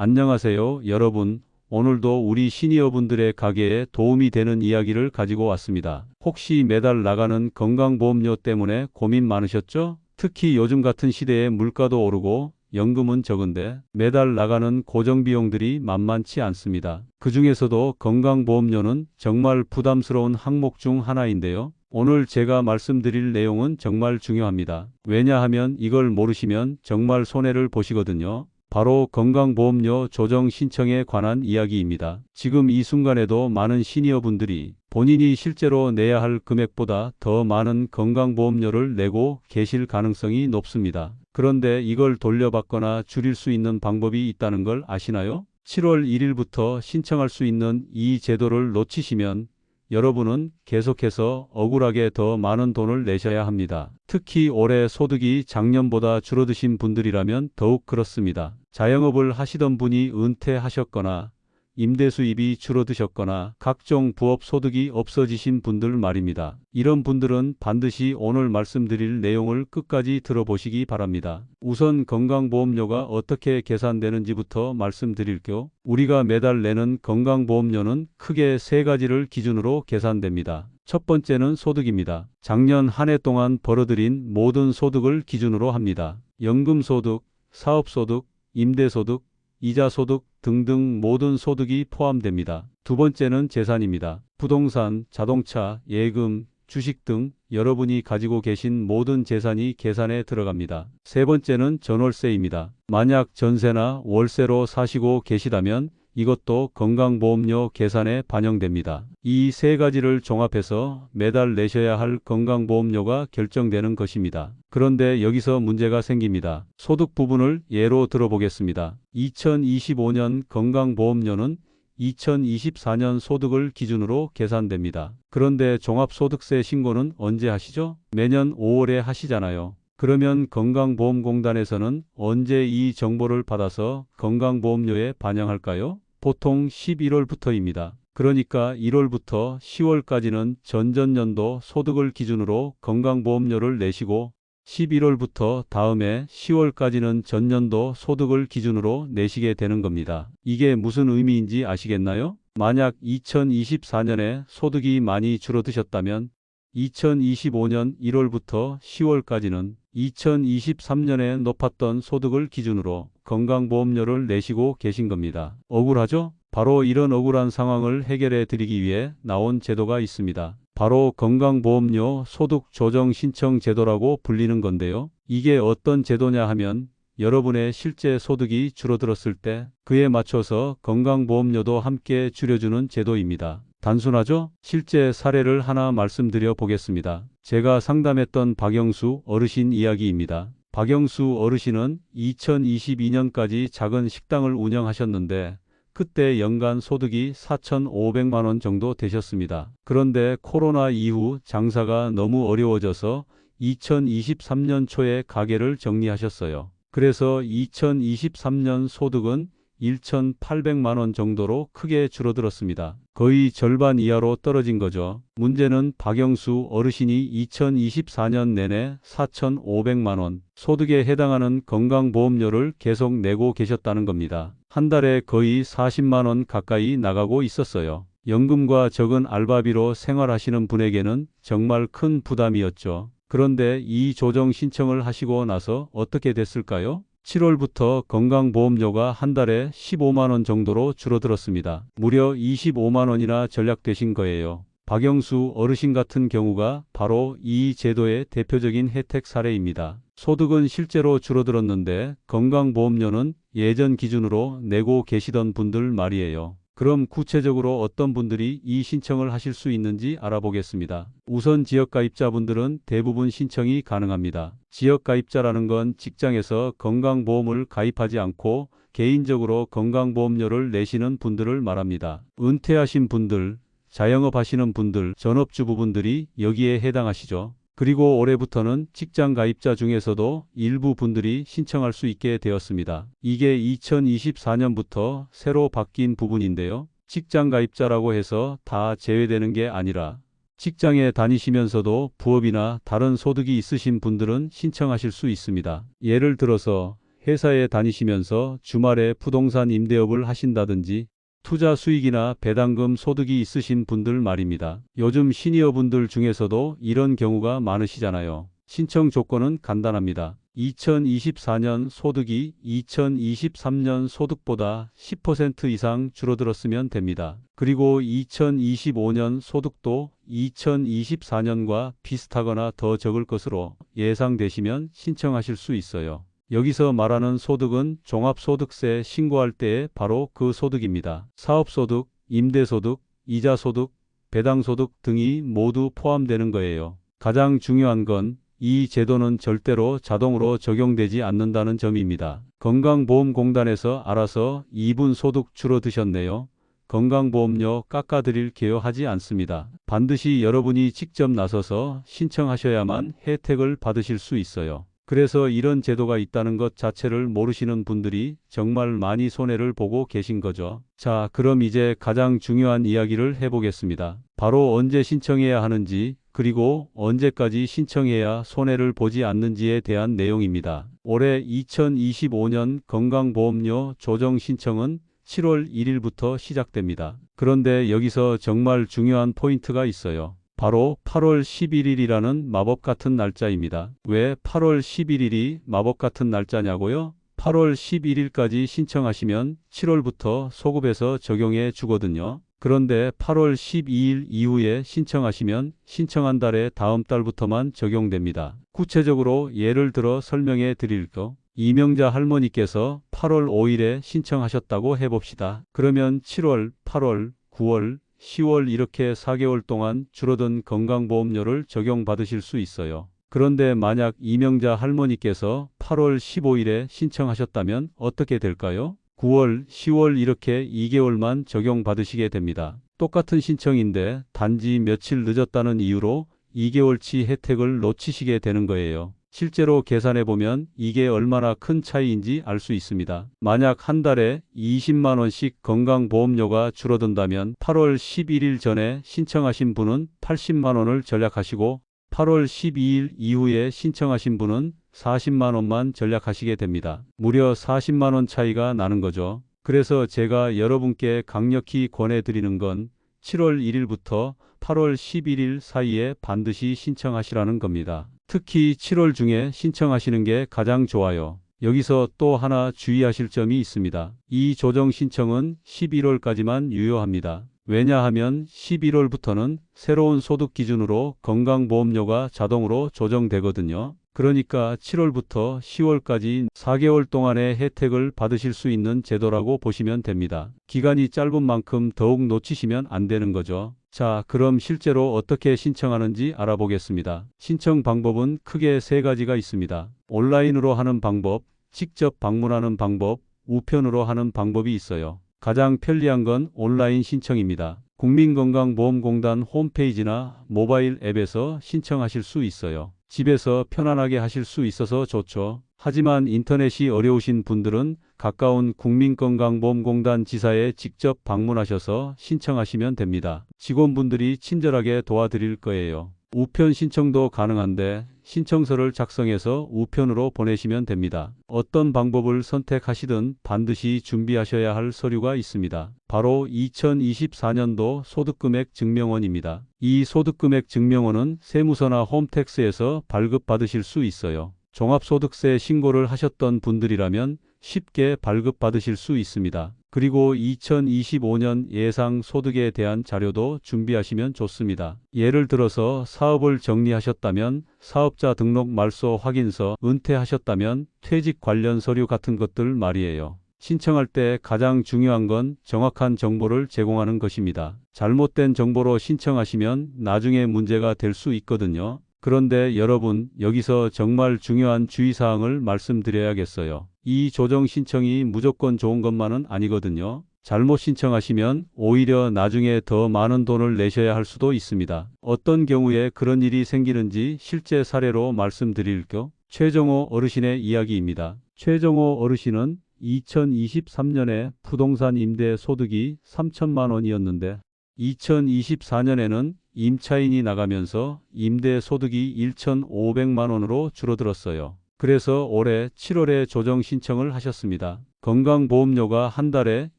안녕하세요, 여러분. 오늘도 우리 시니어분들의 가게에 도움이 되는 이야기를 가지고 왔습니다. 혹시 매달 나가는 건강보험료 때문에 고민 많으셨죠? 특히 요즘 같은 시대에 물가도 오르고 연금은 적은데 매달 나가는 고정비용들이 만만치 않습니다. 그 중에서도 건강보험료는 정말 부담스러운 항목 중 하나인데요. 오늘 제가 말씀드릴 내용은 정말 중요합니다. 왜냐하면 이걸 모르시면 정말 손해를 보시거든요. 바로 건강보험료 조정 신청에 관한 이야기입니다. 지금 이 순간에도 많은 시니어분들이 본인이 실제로 내야 할 금액보다 더 많은 건강보험료를 내고 계실 가능성이 높습니다. 그런데 이걸 돌려받거나 줄일 수 있는 방법이 있다는 걸 아시나요? 7월 1일부터 신청할 수 있는 이 제도를 놓치시면 여러분은 계속해서 억울하게 더 많은 돈을 내셔야 합니다. 특히 올해 소득이 작년보다 줄어드신 분들이라면 더욱 그렇습니다. 자영업을 하시던 분이 은퇴하셨거나 임대 수입이 줄어드셨거나 각종 부업 소득이 없어지신 분들 말입니다. 이런 분들은 반드시 오늘 말씀드릴 내용을 끝까지 들어보시기 바랍니다. 우선 건강보험료가 어떻게 계산되는지부터 말씀드릴게요. 우리가 매달 내는 건강보험료는 크게 세 가지를 기준으로 계산됩니다. 첫 번째는 소득입니다. 작년 한 해 동안 벌어들인 모든 소득을 기준으로 합니다. 연금소득, 사업소득, 임대소득, 이자소득 등등 모든 소득이 포함됩니다. 두 번째는 재산입니다. 부동산, 자동차, 예금, 주식 등 여러분이 가지고 계신 모든 재산이 계산에 들어갑니다. 세 번째는 전월세입니다. 만약 전세나 월세로 사시고 계시다면 이것도 건강보험료 계산에 반영됩니다. 이 세 가지를 종합해서 매달 내셔야 할 건강보험료가 결정되는 것입니다. 그런데 여기서 문제가 생깁니다. 소득 부분을 예로 들어보겠습니다. 2025년 건강보험료는 2024년 소득을 기준으로 계산됩니다. 그런데 종합소득세 신고는 언제 하시죠? 매년 5월에 하시잖아요. 그러면 건강보험공단에서는 언제 이 정보를 받아서 건강보험료에 반영할까요? 보통 11월부터입니다. 그러니까 1월부터 10월까지는 전전년도 소득을 기준으로 건강보험료를 내시고 11월부터 다음해 10월까지는 전년도 소득을 기준으로 내시게 되는 겁니다. 이게 무슨 의미인지 아시겠나요? 만약 2024년에 소득이 많이 줄어드셨다면 2025년 1월부터 10월까지는 2023년에 높았던 소득을 기준으로 건강보험료를 내시고 계신 겁니다. 억울하죠? 바로 이런 억울한 상황을 해결해 드리기 위해 나온 제도가 있습니다. 바로 건강보험료 소득 조정 신청 제도라고 불리는 건데요. 이게 어떤 제도냐 하면 여러분의 실제 소득이 줄어들었을 때 그에 맞춰서 건강보험료도 함께 줄여주는 제도입니다. 단순하죠? 실제 사례를 하나 말씀드려 보겠습니다. 제가 상담했던 박영수 어르신 이야기입니다. 박영수 어르신은 2022년까지 작은 식당을 운영하셨는데 그때 연간 소득이 4,500만 원 정도 되셨습니다. 그런데 코로나 이후 장사가 너무 어려워져서 2023년 초에 가게를 정리하셨어요. 그래서 2023년 소득은 1,800만 원 정도로 크게 줄어들었습니다. 거의 절반 이하로 떨어진 거죠. 문제는 박영수 어르신이 2024년 내내 4,500만 원 소득에 해당하는 건강보험료를 계속 내고 계셨다는 겁니다. 한 달에 거의 40만 원 가까이 나가고 있었어요. 연금과 적은 알바비로 생활하시는 분에게는 정말 큰 부담이었죠. 그런데 이 조정 신청을 하시고 나서 어떻게 됐을까요? 7월부터 건강보험료가 한 달에 15만 원 정도로 줄어들었습니다. 무려 25만 원이나 절약되신 거예요. 박영수 어르신 같은 경우가 바로 이 제도의 대표적인 혜택 사례입니다. 소득은 실제로 줄어들었는데 건강보험료는 예전 기준으로 내고 계시던 분들 말이에요. 그럼 구체적으로 어떤 분들이 이 신청을 하실 수 있는지 알아보겠습니다. 우선 지역가입자분들은 대부분 신청이 가능합니다. 지역가입자라는 건 직장에서 건강보험을 가입하지 않고 개인적으로 건강보험료를 내시는 분들을 말합니다. 은퇴하신 분들, 자영업 하시는 분들, 전업주부분들이 여기에 해당하시죠. 그리고 올해부터는 직장 가입자 중에서도 일부 분들이 신청할 수 있게 되었습니다. 이게 2024년부터 새로 바뀐 부분인데요. 직장 가입자라고 해서 다 제외되는 게 아니라 직장에 다니시면서도 부업이나 다른 소득이 있으신 분들은 신청하실 수 있습니다. 예를 들어서 회사에 다니시면서 주말에 부동산 임대업을 하신다든지 투자 수익이나 배당금 소득이 있으신 분들 말입니다. 요즘 시니어분들 중에서도 이런 경우가 많으시잖아요. 신청 조건은 간단합니다. 2024년 소득이 2023년 소득보다 10% 이상 줄어들었으면 됩니다. 그리고 2025년 소득도 2024년과 비슷하거나 더 적을 것으로 예상되시면 신청하실 수 있어요. 여기서 말하는 소득은 종합소득세 신고할 때의 바로 그 소득입니다. 사업소득, 임대소득, 이자소득, 배당소득 등이 모두 포함되는 거예요. 가장 중요한 건 이 제도는 절대로 자동으로 적용되지 않는다는 점입니다. 건강보험공단에서 알아서 2분 소득 줄어드셨네요. 건강보험료 깎아드릴게요 하지 않습니다. 반드시 여러분이 직접 나서서 신청하셔야만 혜택을 받으실 수 있어요. 그래서 이런 제도가 있다는 것 자체를 모르시는 분들이 정말 많이 손해를 보고 계신 거죠. 자, 그럼 이제 가장 중요한 이야기를 해보겠습니다. 바로 언제 신청해야 하는지, 그리고 언제까지 신청해야 손해를 보지 않는지에 대한 내용입니다. 올해 2025년 건강보험료 조정 신청은 7월 1일부터 시작됩니다. 그런데 여기서 정말 중요한 포인트가 있어요. 바로 8월 11일이라는 마법 같은 날짜입니다. 왜 8월 11일이 마법 같은 날짜냐고요? 8월 11일까지 신청하시면 7월부터 소급해서 적용해 주거든요. 그런데 8월 12일 이후에 신청하시면 신청한 달의 다음 달부터만 적용됩니다. 구체적으로 예를 들어 설명해 드릴 거 이명자 할머니께서 8월 5일에 신청하셨다고 해봅시다. 그러면 7월, 8월, 9월, 10월 이렇게 4개월 동안 줄어든 건강보험료를 적용받으실 수 있어요. 그런데 만약 이명자 할머니께서 8월 15일에 신청하셨다면 어떻게 될까요? 9월, 10월 이렇게 2개월만 적용받으시게 됩니다. 똑같은 신청인데 단지 며칠 늦었다는 이유로 2개월치 혜택을 놓치시게 되는 거예요. 실제로 계산해 보면 이게 얼마나 큰 차이인지 알 수 있습니다. 만약 한 달에 20만 원씩 건강보험료가 줄어든다면 8월 11일 전에 신청하신 분은 80만 원을 절약하시고 8월 12일 이후에 신청하신 분은 40만 원만 절약하시게 됩니다. 무려 40만 원 차이가 나는 거죠. 그래서 제가 여러분께 강력히 권해드리는 건 7월 1일부터 8월 11일 사이에 반드시 신청하시라는 겁니다. 특히 7월 중에 신청하시는 게 가장 좋아요. 여기서 또 하나 주의하실 점이 있습니다. 이 조정 신청은 11월까지만 유효합니다. 왜냐하면 11월부터는 새로운 소득 기준으로 건강보험료가 자동으로 조정되거든요. 그러니까 7월부터 10월까지 4개월 동안의 혜택을 받으실 수 있는 제도라고 보시면 됩니다. 기간이 짧은 만큼 더욱 놓치시면 안 되는 거죠. 자, 그럼 실제로 어떻게 신청하는지 알아보겠습니다. 신청 방법은 크게 세 가지가 있습니다. 온라인으로 하는 방법, 직접 방문하는 방법, 우편으로 하는 방법이 있어요. 가장 편리한 건 온라인 신청입니다. 국민건강보험공단 홈페이지나 모바일 앱에서 신청하실 수 있어요. 집에서 편안하게 하실 수 있어서 좋죠. 하지만 인터넷이 어려우신 분들은 가까운 국민건강보험공단 지사에 직접 방문하셔서 신청하시면 됩니다. 직원분들이 친절하게 도와드릴 거예요. 우편 신청도 가능한데 신청서를 작성해서 우편으로 보내시면 됩니다. 어떤 방법을 선택하시든 반드시 준비하셔야 할 서류가 있습니다. 바로 2024년도 소득금액 증명원입니다. 이 소득금액 증명원은 세무서나 홈택스에서 발급받으실 수 있어요. 종합소득세 신고를 하셨던 분들이라면 쉽게 발급받으실 수 있습니다. 그리고 2025년 예상 소득에 대한 자료도 준비하시면 좋습니다. 예를 들어서 사업을 정리하셨다면 사업자 등록 말소 확인서, 은퇴하셨다면 퇴직 관련 서류 같은 것들 말이에요. 신청할 때 가장 중요한 건 정확한 정보를 제공하는 것입니다. 잘못된 정보로 신청하시면 나중에 문제가 될 수 있거든요. 그런데 여러분, 여기서 정말 중요한 주의사항을 말씀드려야겠어요. 이 조정 신청이 무조건 좋은 것만은 아니거든요. 잘못 신청하시면 오히려 나중에 더 많은 돈을 내셔야 할 수도 있습니다. 어떤 경우에 그런 일이 생기는지 실제 사례로 말씀드릴게요. 최정호 어르신의 이야기입니다. 최정호 어르신은 2023년에 부동산 임대 소득이 3천만 원이었는데 2024년에는 임차인이 나가면서 임대 소득이 1,500만 원으로 줄어들었어요. 그래서 올해 7월에 조정 신청을 하셨습니다. 건강보험료가 한 달에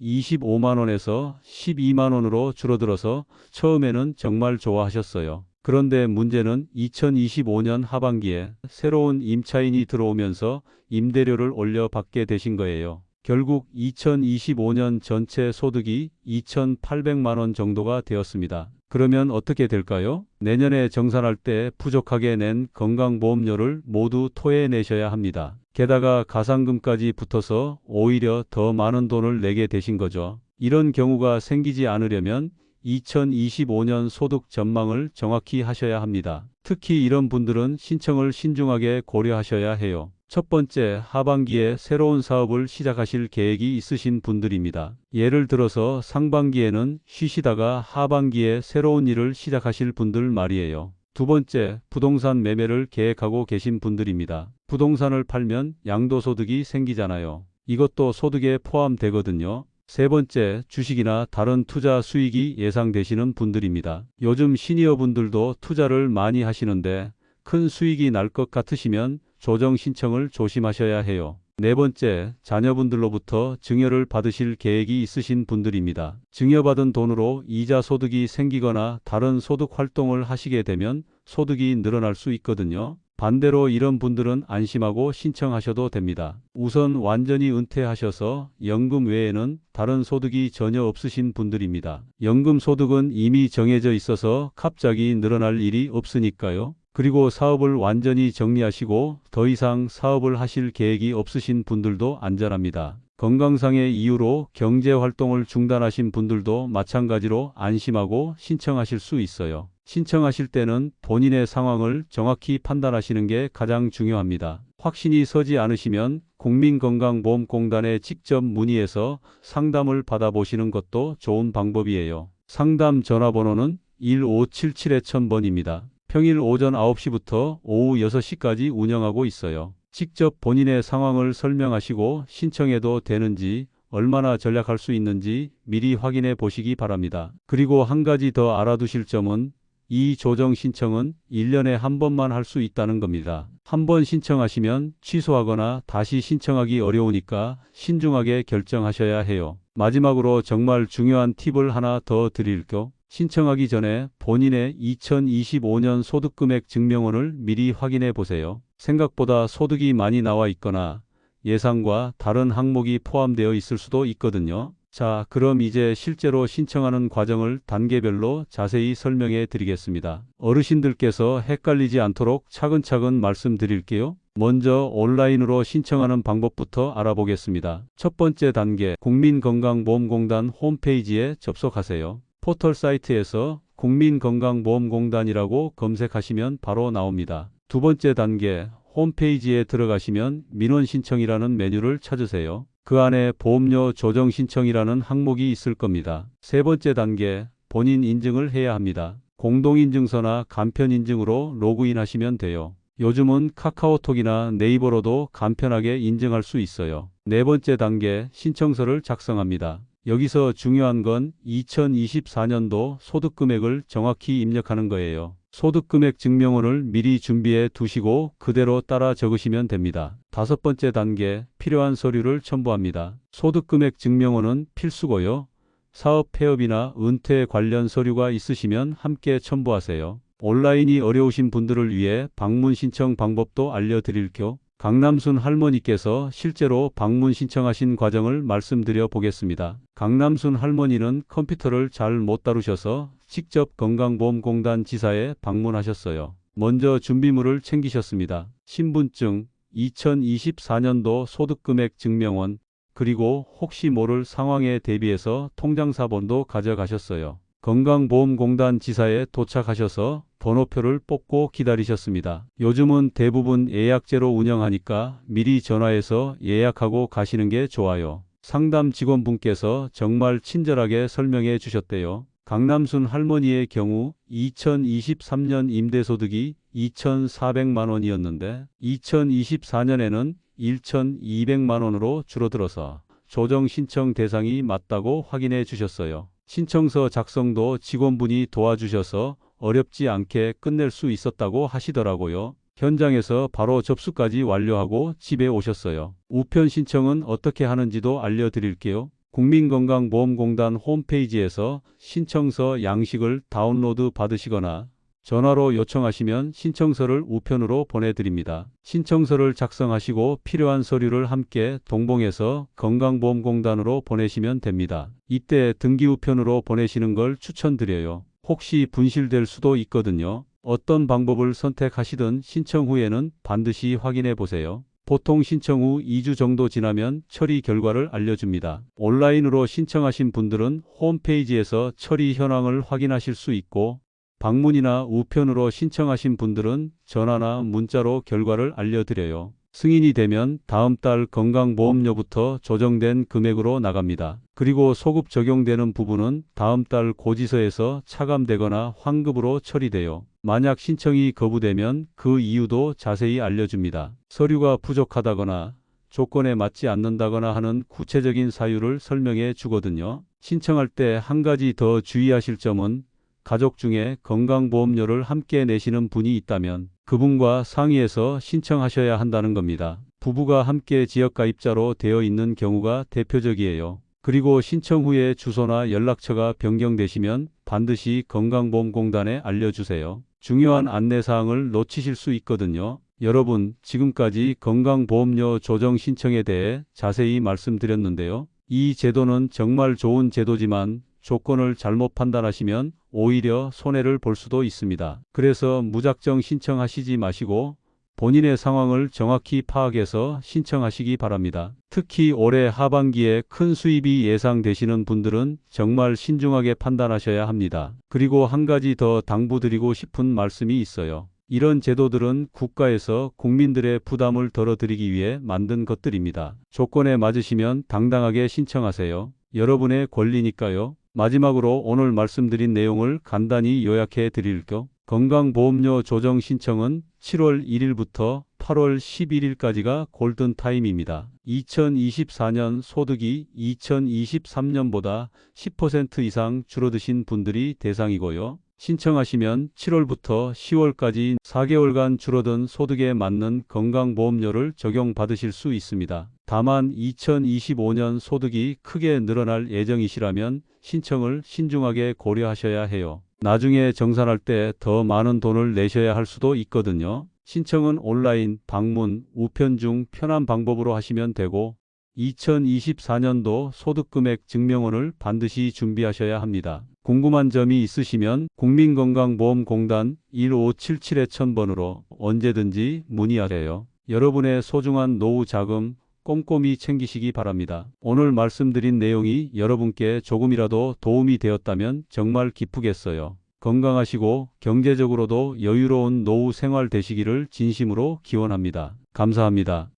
25만 원에서 12만 원으로 줄어들어서 처음에는 정말 좋아하셨어요. 그런데 문제는 2025년 하반기에 새로운 임차인이 들어오면서 임대료를 올려 받게 되신 거예요. 결국 2025년 전체 소득이 2,800만 원 정도가 되었습니다. 그러면 어떻게 될까요? 내년에 정산할 때 부족하게 낸 건강보험료를 모두 토해내셔야 합니다. 게다가 가상금까지 붙어서 오히려 더 많은 돈을 내게 되신 거죠. 이런 경우가 생기지 않으려면 2025년 소득 전망을 정확히 하셔야 합니다. 특히 이런 분들은 신청을 신중하게 고려하셔야 해요. 첫 번째, 하반기에 새로운 사업을 시작하실 계획이 있으신 분들입니다. 예를 들어서 상반기에는 쉬시다가 하반기에 새로운 일을 시작하실 분들 말이에요. 두 번째, 부동산 매매를 계획하고 계신 분들입니다. 부동산을 팔면 양도소득이 생기잖아요. 이것도 소득에 포함되거든요. 세 번째, 주식이나 다른 투자 수익이 예상되시는 분들입니다. 요즘 시니어 분들도 투자를 많이 하시는데 큰 수익이 날 것 같으시면 조정 신청을 조심하셔야 해요. 네 번째, 자녀분들로부터 증여를 받으실 계획이 있으신 분들입니다. 증여받은 돈으로 이자 소득이 생기거나 다른 소득 활동을 하시게 되면 소득이 늘어날 수 있거든요. 반대로 이런 분들은 안심하고 신청하셔도 됩니다. 우선 완전히 은퇴하셔서 연금 외에는 다른 소득이 전혀 없으신 분들입니다. 연금 소득은 이미 정해져 있어서 갑자기 늘어날 일이 없으니까요. 그리고 사업을 완전히 정리하시고 더 이상 사업을 하실 계획이 없으신 분들도 안전합니다. 건강상의 이유로 경제 활동을 중단하신 분들도 마찬가지로 안심하고 신청하실 수 있어요. 신청하실 때는 본인의 상황을 정확히 판단하시는 게 가장 중요합니다. 확신이 서지 않으시면 국민건강보험공단에 직접 문의해서 상담을 받아보시는 것도 좋은 방법이에요. 상담 전화번호는 1577-1000번입니다. 평일 오전 9시부터 오후 6시까지 운영하고 있어요. 직접 본인의 상황을 설명하시고 신청해도 되는지 얼마나 전략할 수 있는지 미리 확인해 보시기 바랍니다. 그리고 한 가지 더 알아두실 점은 이 조정 신청은 1년에 한 번만 할 수 있다는 겁니다. 한 번 신청하시면 취소하거나 다시 신청하기 어려우니까 신중하게 결정하셔야 해요. 마지막으로 정말 중요한 팁을 하나 더 드릴게요. 신청하기 전에 본인의 2025년 소득금액 증명원을 미리 확인해 보세요. 생각보다 소득이 많이 나와 있거나 예상과 다른 항목이 포함되어 있을 수도 있거든요. 자, 그럼 이제 실제로 신청하는 과정을 단계별로 자세히 설명해 드리겠습니다. 어르신들께서 헷갈리지 않도록 차근차근 말씀드릴게요. 먼저 온라인으로 신청하는 방법부터 알아보겠습니다. 첫 번째 단계, 국민건강보험공단 홈페이지에 접속하세요. 포털 사이트에서 국민건강보험공단이라고 검색하시면 바로 나옵니다. 두 번째 단계, 홈페이지에 들어가시면 민원 신청이라는 메뉴를 찾으세요. 그 안에 보험료 조정 신청이라는 항목이 있을 겁니다. 세 번째 단계, 본인 인증을 해야 합니다. 공동인증서나 간편인증으로 로그인 하시면 돼요. 요즘은 카카오톡이나 네이버로도 간편하게 인증할 수 있어요. 네 번째 단계, 신청서를 작성합니다. 여기서 중요한 건 2024년도 소득금액을 정확히 입력하는 거예요. 소득금액 증명원을 미리 준비해 두시고 그대로 따라 적으시면 됩니다. 다섯 번째 단계 필요한 서류를 첨부합니다. 소득금액 증명원은 필수고요. 사업 폐업이나 은퇴 관련 서류가 있으시면 함께 첨부하세요. 온라인이 어려우신 분들을 위해 방문 신청 방법도 알려드릴게요. 강남순 할머니께서 실제로 방문 신청하신 과정을 말씀드려 보겠습니다. 강남순 할머니는 컴퓨터를 잘 못 다루셔서 직접 건강보험공단 지사에 방문하셨어요. 먼저 준비물을 챙기셨습니다. 신분증, 2024년도 소득금액 증명원, 그리고 혹시 모를 상황에 대비해서 통장사본도 가져가셨어요. 건강보험공단 지사에 도착하셔서 번호표를 뽑고 기다리셨습니다. 요즘은 대부분 예약제로 운영하니까 미리 전화해서 예약하고 가시는 게 좋아요. 상담 직원분께서 정말 친절하게 설명해 주셨대요. 강남순 할머니의 경우 2023년 임대소득이 2,400만 원이었는데 2024년에는 1,200만 원으로 줄어들어서 조정 신청 대상이 맞다고 확인해 주셨어요. 신청서 작성도 직원분이 도와주셔서 어렵지 않게 끝낼 수 있었다고 하시더라고요. 현장에서 바로 접수까지 완료하고 집에 오셨어요. 우편 신청은 어떻게 하는지도 알려드릴게요. 국민건강보험공단 홈페이지에서 신청서 양식을 다운로드 받으시거나 전화로 요청하시면 신청서를 우편으로 보내드립니다. 신청서를 작성하시고 필요한 서류를 함께 동봉해서 건강보험공단으로 보내시면 됩니다. 이때 등기 우편으로 보내시는 걸 추천드려요. 혹시 분실될 수도 있거든요. 어떤 방법을 선택하시든 신청 후에는 반드시 확인해 보세요. 보통 신청 후 2주 정도 지나면 처리 결과를 알려줍니다. 온라인으로 신청하신 분들은 홈페이지에서 처리 현황을 확인하실 수 있고 방문이나 우편으로 신청하신 분들은 전화나 문자로 결과를 알려드려요. 승인이 되면 다음 달 건강보험료부터 조정된 금액으로 나갑니다. 그리고 소급 적용되는 부분은 다음 달 고지서에서 차감되거나 환급으로 처리돼요. 만약 신청이 거부되면 그 이유도 자세히 알려줍니다. 서류가 부족하다거나 조건에 맞지 않는다거나 하는 구체적인 사유를 설명해 주거든요. 신청할 때 한 가지 더 주의하실 점은 가족 중에 건강보험료를 함께 내시는 분이 있다면 그분과 상의해서 신청하셔야 한다는 겁니다. 부부가 함께 지역가입자로 되어 있는 경우가 대표적이에요. 그리고 신청 후에 주소나 연락처가 변경되시면 반드시 건강보험공단에 알려주세요. 중요한 안내사항을 놓치실 수 있거든요. 여러분, 지금까지 건강보험료 조정 신청에 대해 자세히 말씀드렸는데요. 이 제도는 정말 좋은 제도지만 조건을 잘못 판단하시면 오히려 손해를 볼 수도 있습니다. 그래서 무작정 신청하시지 마시고 본인의 상황을 정확히 파악해서 신청하시기 바랍니다. 특히 올해 하반기에 큰 수입이 예상되시는 분들은 정말 신중하게 판단하셔야 합니다. 그리고 한 가지 더 당부드리고 싶은 말씀이 있어요. 이런 제도들은 국가에서 국민들의 부담을 덜어드리기 위해 만든 것들입니다. 조건에 맞으시면 당당하게 신청하세요. 여러분의 권리니까요. 마지막으로 오늘 말씀드린 내용을 간단히 요약해 드릴게요. 건강보험료 조정 신청은 7월 1일부터 8월 11일까지가 골든타임입니다. 2024년 소득이 2023년보다 10% 이상 줄어드신 분들이 대상이고요. 신청하시면 7월부터 10월까지 4개월간 줄어든 소득에 맞는 건강보험료를 적용받으실 수 있습니다. 다만 2025년 소득이 크게 늘어날 예정이시라면 신청을 신중하게 고려하셔야 해요. 나중에 정산할 때 더 많은 돈을 내셔야 할 수도 있거든요. 신청은 온라인, 방문, 우편 중 편한 방법으로 하시면 되고 2024년도 소득금액 증명원을 반드시 준비하셔야 합니다. 궁금한 점이 있으시면 국민건강보험공단 1577-1000번으로 언제든지 문의하세요. 여러분의 소중한 노후 자금 꼼꼼히 챙기시기 바랍니다. 오늘 말씀드린 내용이 여러분께 조금이라도 도움이 되었다면 정말 기쁘겠어요. 건강하시고 경제적으로도 여유로운 노후 생활 되시기를 진심으로 기원합니다. 감사합니다.